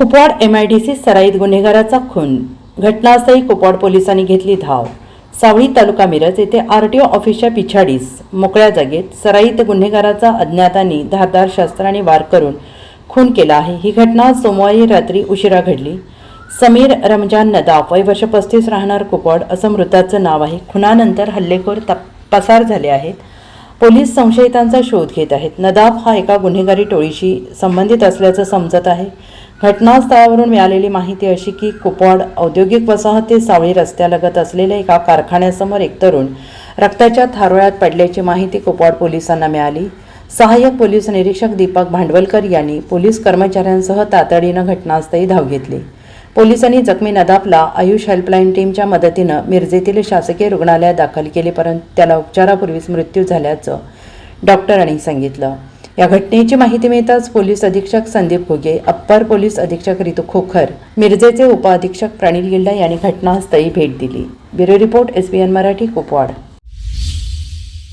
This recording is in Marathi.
कुपवाड सी सराईत गुन्हेगाराचा खून. घटनास्थळी कुपवाड पोलिसांनी घेतली धाव. सावळी तालुका मिरज येथे आर टी ओ ऑफिसच्या पिछाडीस मोकळ्या जागेत सराईत गुन्हेगाराचा अज्ञातांनी धारदार शस्त्राने वार करून खून केला आहे. ही घटना सोमवारी रात्री उशिरा घडली. समीर रमजान नदाफ वय वर्ष पस्तीस राहणार कुपवाड असं मृताचं नाव आहे. खुनानंतर हल्लेखोर तप पसार झाले आहेत. पोलीस संशयितांचा शोध घेत आहेत. नदाब हा एका गुन्हेगारी टोळीशी संबंधित असल्याचं समजत आहे. घटनास्थळावरून मिळालेली माहिती अशी की कुपवाड औद्योगिक वसाहत ते सावळी रस्त्यालगत असलेल्या एका कारखान्यासमोर एक तरुण रक्ताच्या थारोळ्यात पडल्याची माहिती कुपवाड पोलिसांना मिळाली. सहाय्यक पोलीस निरीक्षक दीपक भांडवलकर यांनी पोलीस कर्मचाऱ्यांसह तातडीनं घटनास्थळी धाव घेतली. पोलिसांनी जखमी नदापला आयुष हेल्पलाईन टीमच्या मदतीनं मिरजेतील शासकीय रुग्णालयात दाखल केले परंतु त्याला उपचारापूर्वीच मृत्यू झाल्याचं डॉक्टरांनी सांगितलं. या घटनेची माहिती मिळताच पोलीस अधीक्षक संदीप घोगे अप्पर पोलीस अधीक्षक रितू खोखर मिरजेचे उपअधीक्षक प्रणिल गिल्डा यांनी घटनास्थळी भेट दिली. Bureau report SBN Marathi Kupwad.